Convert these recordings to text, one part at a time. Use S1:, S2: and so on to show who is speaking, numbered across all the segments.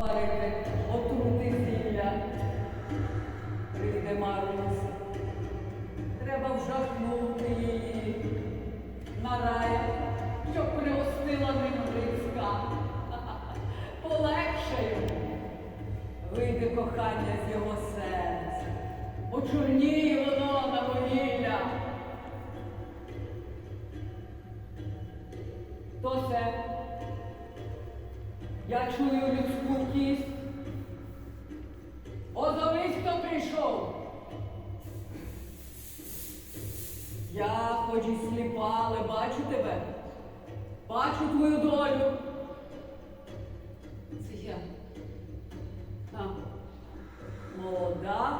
S1: варити отрути зілля. Прийде Марусь. Треба вжахнути її на рай, щоб Грицька. Полегше йому. Вийде кохання з його серця. Очорніє воно на вугілля. Хто це? Я чую людську кість. Озовись, хто прийшов. Я хоч і сліпа, але бачу тебе. Бачу твою долю.
S2: Це я.
S1: А, молода,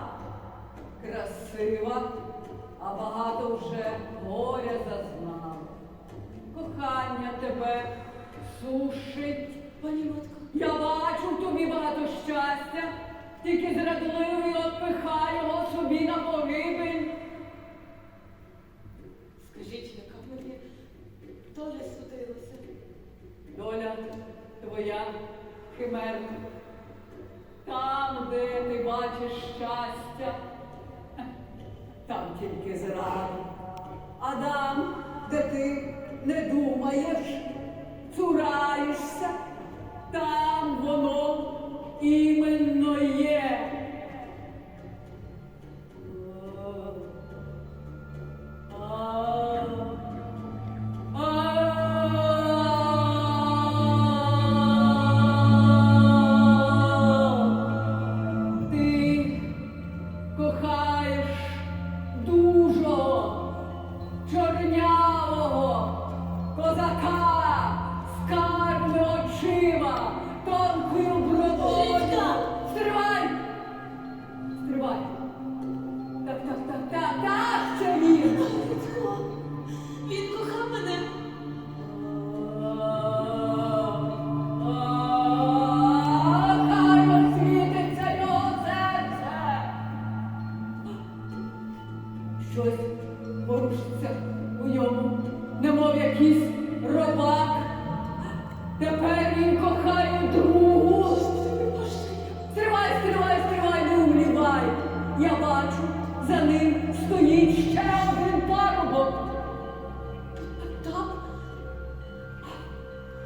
S1: красива, а багато вже горя зазнала. Тільки зрадливий отпихай його собі на погибель.
S2: скажіть, яка мені доля судилася?
S1: Доля твоя химерна. Там, де ти бачиш щастя, там тільки зрада. А там, де ти не думаєш, цураєшся, там воно іменно є.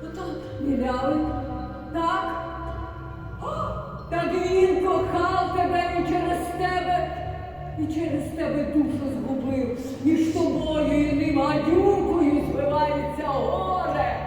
S2: Отак.
S1: міляли. так? О, Так він кохав тебе і через тебе, і через тебе душу згубив, між тобою і ним гадюкою збивається горе.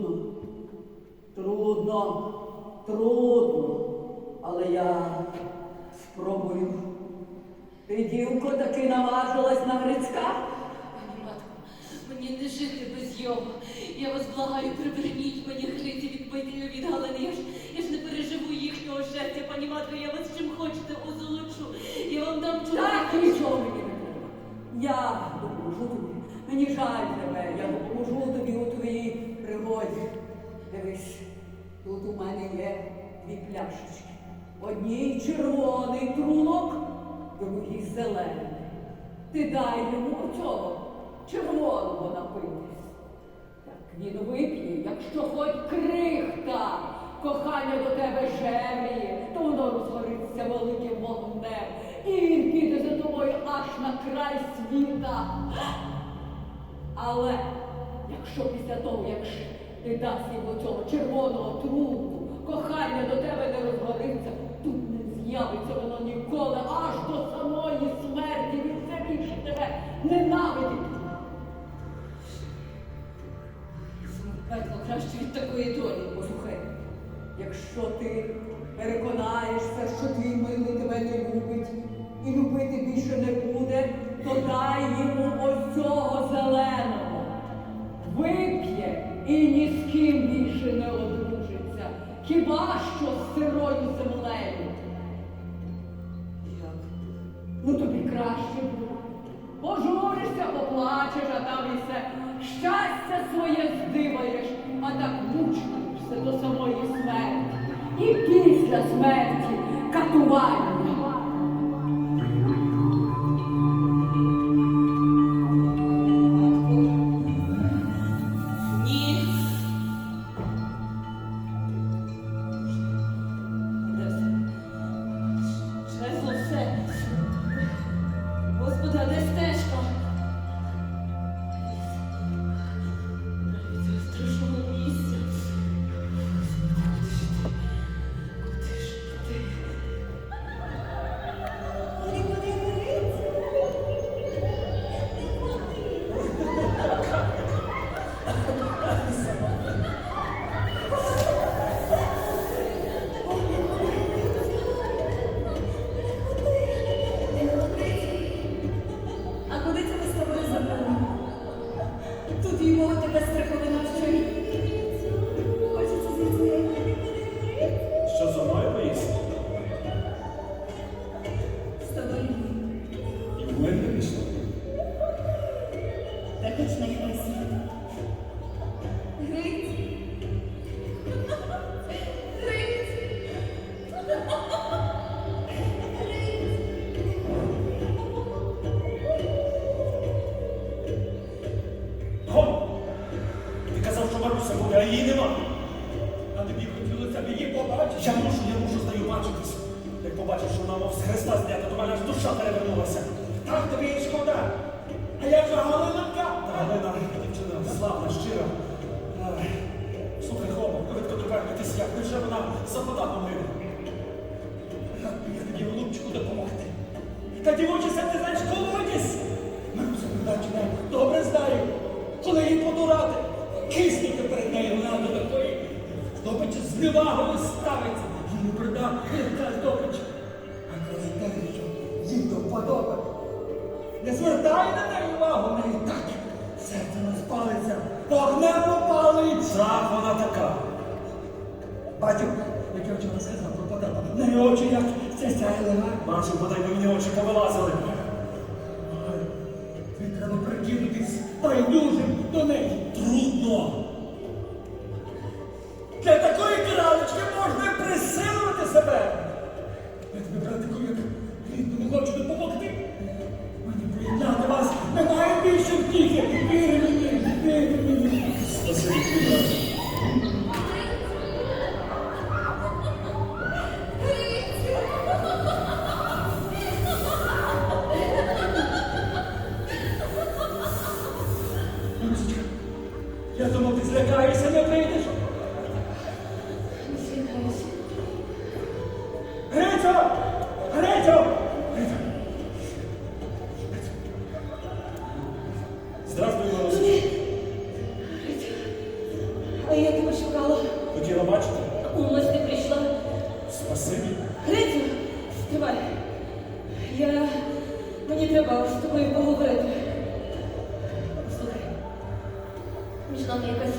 S1: Трудно, трудно, трудно, але я спробую. Ти, дівко, таки наважилась на Грицька?
S2: Пані матко, мені не жити без його. Я вас благаю, приберніть мені Гриці від Байдію від Галини. Я ж, я ж не переживу їхнього щастя, пані матко, я вас чим хочете озолочу. Я вам дам
S1: Так, нічого мені не треба. Я допоможу тобі. Мені жаль тебе, я допоможу тобі у твоїй пригоді. Дивись, тут у мене є дві пляшечки. Одній червоний трунок, другій зелений. Ти дай йому цього червоного напитись. Так він вип'є, якщо хоч крихта кохання до тебе жевріє, то воно розгориться великим вогнем, і він піде за тобою аж на край світа. Але якщо після того, як ти дасть йому цього червоного трунку, кохання до тебе не розгориться, тут не з'явиться воно ніколи, аж до самої смерті він все більше тебе ненавидить.
S2: Пекло краще від такої долі.
S1: Послухай, якщо ти переконаєшся, що твій милий що з сирою землею.
S3: Як?
S1: Ну тобі краще було. Пожуришся, поплачеш, а там і все. Щастя своє здиваєш, а так мучаєшся до самої смерті. І після смерті катування.
S4: Її нема. А тобі хотілося б її побачити. Я мушу, я мушу з нею бачитись. Як побачив, що вона мов з хреста знята, то мене аж душа перевернулася. Так тобі і шкода. А як же Галинка? Галина дівчина славна, щира. Слухай, хлопа, коротко довернутись як. Невже вона запада помила? Я тобі голубчику допомогти? Та дівоче ти знаєш колодязь. Маруся, не добре знаю, коли її подурати. Киснути перед нею вона до такої. Здобич з невагою ставиться. Її прида, яка здобич. А коли те, що їй до вподоби. Не звертай на неї увагу, в неї так. Серце розпалиться, вогнем опалить. Так вона така. Батю, як я вчора сказав про Потапа, в неї очі як це сяйли? Бачу, бодай мені очі повилазили. Тобі треба прикинутись байдужим до неї. Трудно. Рідному хочу допомогти.
S2: А я тебе шукала.
S4: Хотіла бачити?
S2: Ось ти прийшла.
S4: Спасибі.
S2: Грицю, стривай. Я... Мені треба з тобою поговорити. Слухай. Між нами якась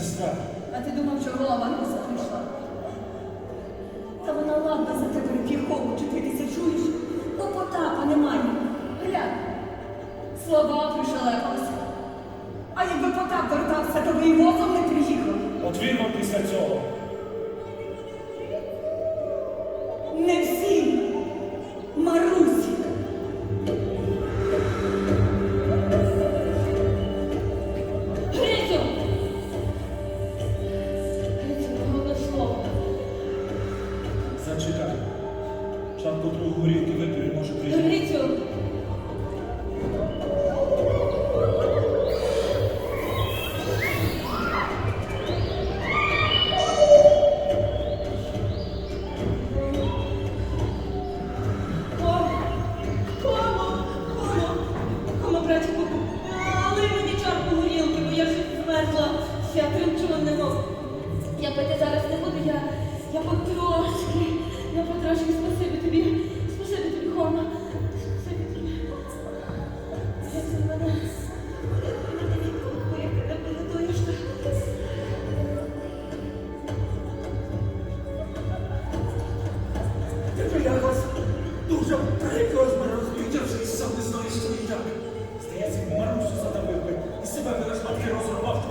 S5: сестра.
S4: А
S5: ти думав, що голова не прийшла? Та вона ладна за тебе піхову чутитися, чуєш? Бо Потапа немає. Глянь, слова пришелепалися. А якби Потап вертався, то би і возом не приїхав.
S4: От він після цього.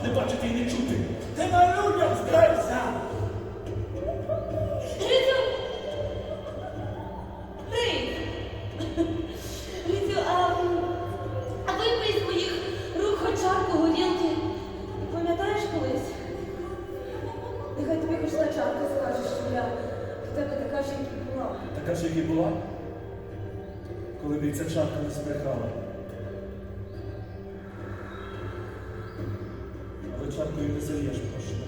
S5: не
S4: бачити і не чути. Ти малюням вбрався!
S2: Рицю! Рицю! Рицю, а, а випий з моїх рук хочарку, горілки. Пам'ятаєш колись?
S5: Нехай тобі хоч на лачарка скажеш, що я в тебе така ж, як і була.
S4: Така ж, як і була? Коли б ця чарка не збрехала.
S2: Kuşlar Köyü'nde seni yaşamış.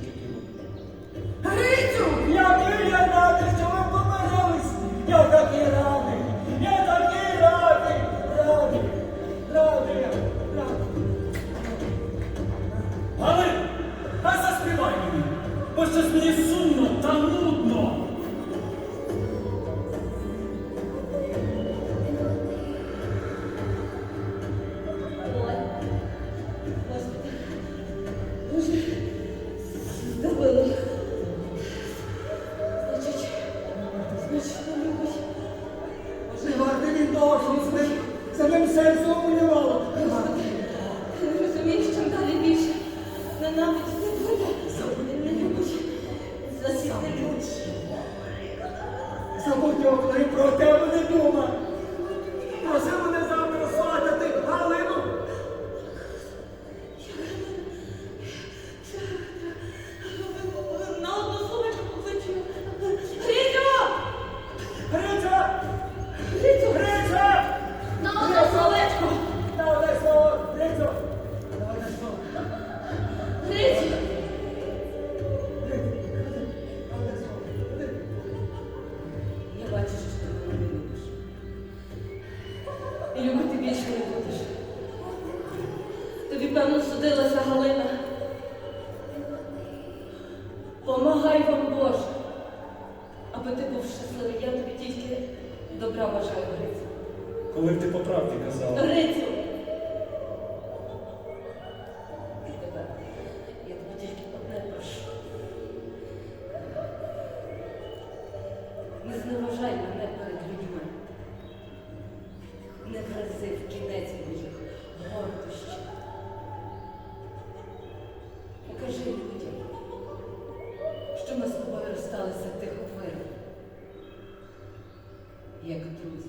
S2: Добра бажаю, Грицю.
S4: Коли б ти по правді казала.
S2: Грицю! Тебе. Я тебе тільки одне прошу. Не зневажай мене перед людьми. Не врази в кінець моїх гордощів. Покажи людям, що ми з тобою розсталися як друзі.